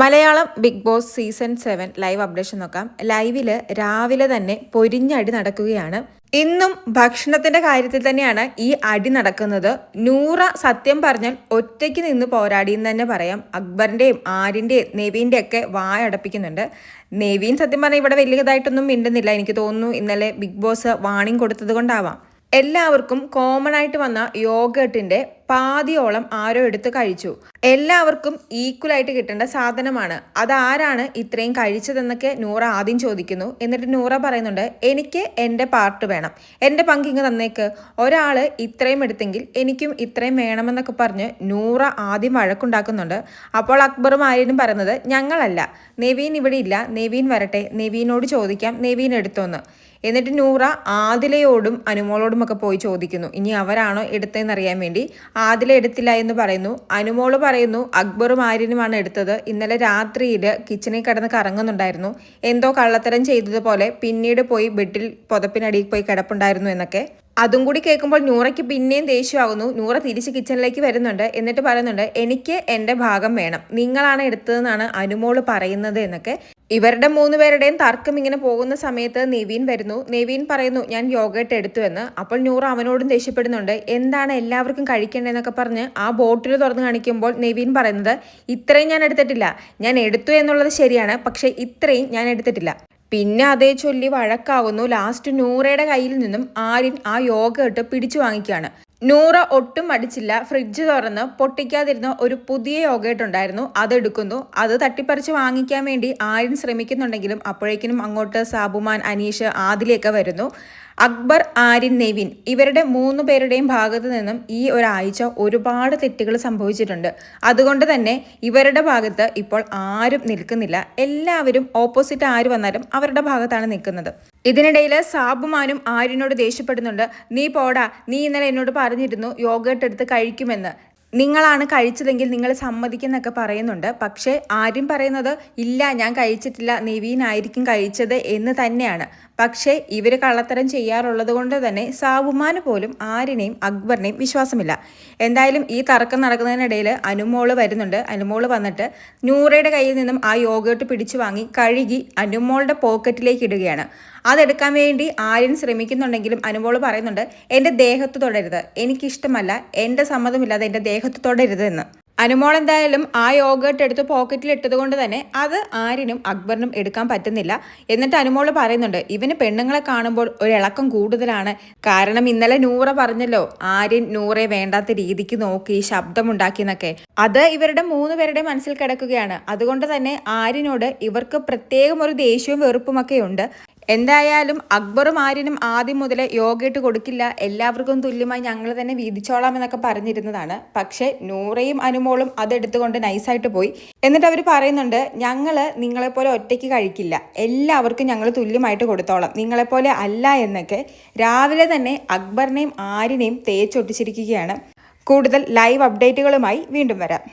Malayalam Big Boss season seven live updation നോക്കാം. ലൈവിൽ രാവിലെ തന്നെ പൊരിഞ്ഞടി നടക്കുകയാണ്. ഇന്നും ഭക്ഷണത്തിന്റെ കാര്യത്തിൽ തന്നെയാണ് ഈ അടി നടക്കുന്നത്. നൂറ സത്യം പറഞ്ഞാൽ ഒറ്റയ്ക്ക് നിന്ന് പോരാടിയെന്ന് തന്നെ പറയാം. അക്ബറിന്റെയും ആരിന്റെയും നെവീന്റെ ഒക്കെ വായ അടപ്പിക്കുന്നുണ്ട്. നെവീൻ സത്യം പറഞ്ഞാൽ ഇവിടെ വലിയതായിട്ടൊന്നും മിണ്ടുന്നില്ല. എനിക്ക് തോന്നുന്നു ഇന്നലെ ബിഗ് ബോസ് വാണിംഗ് കൊടുത്തത് കൊണ്ടാവാം. എല്ലാവർക്കും കോമൺ ആയിട്ട് വന്ന യോഗട്ടിന്റെ പാതിയോളം ആരോ എടുത്ത് കഴിച്ചു. എല്ലാവർക്കും ഈക്വൽ ആയിട്ട് കിട്ടേണ്ട സാധനമാണ്. അതാരാണ് ഇത്രയും കഴിച്ചതെന്നൊക്കെ നൂറ ആദ്യം ചോദിക്കുന്നു. എന്നിട്ട് നൂറ പറയുന്നുണ്ട് എനിക്ക് എന്റെ പാർട്ട് വേണം. എന്റെ പങ്കിങ് തന്നേക്ക്. ഒരാൾ ഇത്രയും എടുത്തെങ്കിൽ എനിക്കും ഇത്രയും വേണമെന്നൊക്കെ പറഞ്ഞ് നൂറ ആദ്യം വഴക്കുണ്ടാക്കുന്നുണ്ട്. അപ്പോൾ അക്ബറും ആര്യനും പറയുന്നത് ഞങ്ങളല്ല. നെവീൻ ഇവിടെ ഇല്ല. നെവീൻ വരട്ടെ. നെവീനോട് ചോദിക്കാം. നെവീൻ എടുത്തോന്ന്. എന്നിട്ട് നൂറ ആദിലയോടും അനുമോളോടും ഒക്കെ പോയി ചോദിക്കുന്നു. ഇനി അവരാണോ എടുത്തതെന്നറിയാൻ വേണ്ടി ആദില എടുത്തില്ല എന്ന് പറയുന്നു. അനുമോൾ പറയുന്നു അക്ബറും ആര്യനുമാണ് എടുത്തത്. ഇന്നലെ രാത്രിയിൽ കിച്ചണിൽ കിടന്ന് കറങ്ങുന്നുണ്ടായിരുന്നു. എന്തോ കള്ളത്തരം ചെയ്തതുപോലെ പിന്നീട് പോയി ബെഡിൽ പുതപ്പിനടിയിൽ പോയി കിടപ്പുണ്ടായിരുന്നു എന്നൊക്കെ. അതും കൂടി കേൾക്കുമ്പോൾ നൂറയ്ക്ക് പിന്നെയും ദേഷ്യമാകുന്നു. നൂറ തിരിച്ച് കിച്ചണിലേക്ക് വരുന്നുണ്ട്. എന്നിട്ട് പറയുന്നുണ്ട് എനിക്ക് എന്റെ ഭാഗം വേണം. നിങ്ങളാണ് എടുത്തതെന്നാണ് അനുമോൾ പറയുന്നത് എന്നൊക്കെ. ഇവരുടെ മൂന്ന് പേരുടെയും തർക്കം ഇങ്ങനെ പോകുന്ന സമയത്ത് നെവീൻ വരുന്നു. നെവീൻ പറയുന്നു ഞാൻ യോഗട്ട് എടുത്തു എന്ന്. അപ്പോൾ നൂറ അവനോടും ദേഷ്യപ്പെടുന്നുണ്ട് എന്താണ് എല്ലാവർക്കും കഴിക്കേണ്ടതെന്നൊക്കെ പറഞ്ഞ് ആ ബോട്ടിൽ തുറന്നു കാണിക്കുമ്പോൾ നെവീൻ പറയുന്നത് ഇത്രയും ഞാൻ എടുത്തിട്ടില്ല. ഞാൻ എടുത്തു എന്നുള്ളത് ശരിയാണ് പക്ഷേ ഇത്രയും ഞാൻ എടുത്തിട്ടില്ല. പിന്നെ അതേ ചൊല്ലി വഴക്കാവുന്നു. ലാസ്റ്റ് നൂറയുടെ കയ്യിൽ നിന്നും ആര്യൻ ആ യോഗ ഇട്ട് പിടിച്ചു വാങ്ങിക്കുകയാണ്. നൂറ ഒട്ടും മടിച്ചില്ല ഫ്രിഡ്ജ് തുറന്ന് പൊട്ടിക്കാതിരുന്ന ഒരു പുതിയ യോഗേട്ട് ഉണ്ടായിരുന്നു. അതെടുക്കുന്നു അത് തട്ടിപ്പറിച്ച് വാങ്ങിക്കാൻ വേണ്ടി ആരും ശ്രമിക്കുന്നുണ്ടെങ്കിലും അപ്പോഴേക്കിനും അങ്ങോട്ട് സാബുമാൻ അനീഷ് ആദിലേക്ക് വരുന്നു. അക്ബർ ആര്യൻ നെവിൻ ഇവരുടെ മൂന്ന് പേരുടെയും ഭാഗത്ത് നിന്നും ഈ ഒരാഴ്ച ഒരുപാട് തെറ്റുകൾ സംഭവിച്ചിട്ടുണ്ട്. അതുകൊണ്ട് തന്നെ ഇവരുടെ ഭാഗത്ത് ഇപ്പോൾ ആരും നിൽക്കുന്നില്ല. എല്ലാവരും ഓപ്പോസിറ്റ് ആര് വന്നാലും അവരുടെ ഭാഗത്താണ് നിൽക്കുന്നത്. ഇതിനിടയിൽ സാബുമാനും ആര്യനോട് ദേഷ്യപ്പെടുന്നുണ്ട്. നീ പോടാ നീ ഇന്നലെ എന്നോട് പറഞ്ഞിരുന്നു യോഗട്ട് എടുത്ത് കഴിക്കുമെന്ന്. നിങ്ങളാണ് കഴിച്ചതെങ്കിൽ നിങ്ങൾ സമ്മതിക്കുന്നൊക്കെ പറയുന്നുണ്ട്. പക്ഷേ ആരും പറയുന്നത് ഇല്ല ഞാൻ കഴിച്ചിട്ടില്ല. നിവീനായിരിക്കും കഴിച്ചത് എന്ന് തന്നെയാണ്. പക്ഷേ ഇവർ കള്ളത്തരം ചെയ്യാറുള്ളത് കൊണ്ട് തന്നെ സാബുമാന് പോലും ആരിനെയും അക്ബറിനെയും വിശ്വാസമില്ല. എന്തായാലും ഈ തർക്കം നടക്കുന്നതിനിടയിൽ അനുമോൾ വരുന്നുണ്ട്. അനുമോൾ വന്നിട്ട് നൂറയുടെ കയ്യിൽ നിന്നും ആ യോഗട്ട് പിടിച്ചു വാങ്ങി കഴുകി അനുമോളുടെ പോക്കറ്റിലേക്ക് ഇടുകയാണ്. അതെടുക്കാൻ വേണ്ടി ആര്യൻ ശ്രമിക്കുന്നുണ്ടെങ്കിലും അനുമോൾ പറയുന്നുണ്ട് എന്റെ ദേഹത്ത് തൊടരുത്. എനിക്കിഷ്ടമല്ല. എന്റെ സമ്മതമില്ലാതെ എന്റെ ദേഹത്ത് തൊടരുത് എന്ന്. അനുമോൾ എന്തായാലും ആ യോഗട്ട് എടുത്ത് പോക്കറ്റിൽ ഇട്ടത് കൊണ്ട് തന്നെ അത് ആരിനും അക്ബറിനും എടുക്കാൻ പറ്റുന്നില്ല. എന്നിട്ട് അനുമോൾ പറയുന്നുണ്ട് ഇവന് പെണ്ണുങ്ങളെ കാണുമ്പോൾ ഒരു ഇളക്കം കൂടുതലാണ്. കാരണം ഇന്നലെ നൂറ പറഞ്ഞല്ലോ ആര്യൻ നൂറെ വേണ്ടാത്ത രീതിക്ക് നോക്കി ശബ്ദമുണ്ടാക്കി എന്നൊക്കെ അത് ഇവരുടെ മൂന്ന് പേരുടെ മനസ്സിൽ കിടക്കുകയാണ്. അതുകൊണ്ട് തന്നെ ആര്യനോട് ഇവർക്ക് പ്രത്യേകം ഒരു ദേഷ്യവും വെറുപ്പുമൊക്കെ ഉണ്ട്. എന്തായാലും അക്ബറും ആര്യനും ആദ്യം മുതലേ യോഗയിട്ട് കൊടുക്കില്ല. എല്ലാവർക്കും തുല്യമായി ഞങ്ങൾ തന്നെ വീതിച്ചോളാം എന്നൊക്കെ പറഞ്ഞിരുന്നതാണ്. പക്ഷേ നൂറയും അനുമോളും അതെടുത്തുകൊണ്ട് നൈസായിട്ട് പോയി. എന്നിട്ട് അവർ പറയുന്നുണ്ട് ഞങ്ങൾ നിങ്ങളെപ്പോലെ ഒറ്റയ്ക്ക് കഴിക്കില്ല. എല്ലാവർക്കും ഞങ്ങൾ തുല്യമായിട്ട് കൊടുത്തോളാം. നിങ്ങളെപ്പോലെ അല്ല എന്നൊക്കെ രാവിലെ തന്നെ അക്ബറിനെയും ആര്യനെയും തേച്ചൊട്ടിച്ചിരിക്കുകയാണ് കൂടുതൽ ലൈവ് അപ്ഡേറ്റുകളുമായി വീണ്ടും വരാം.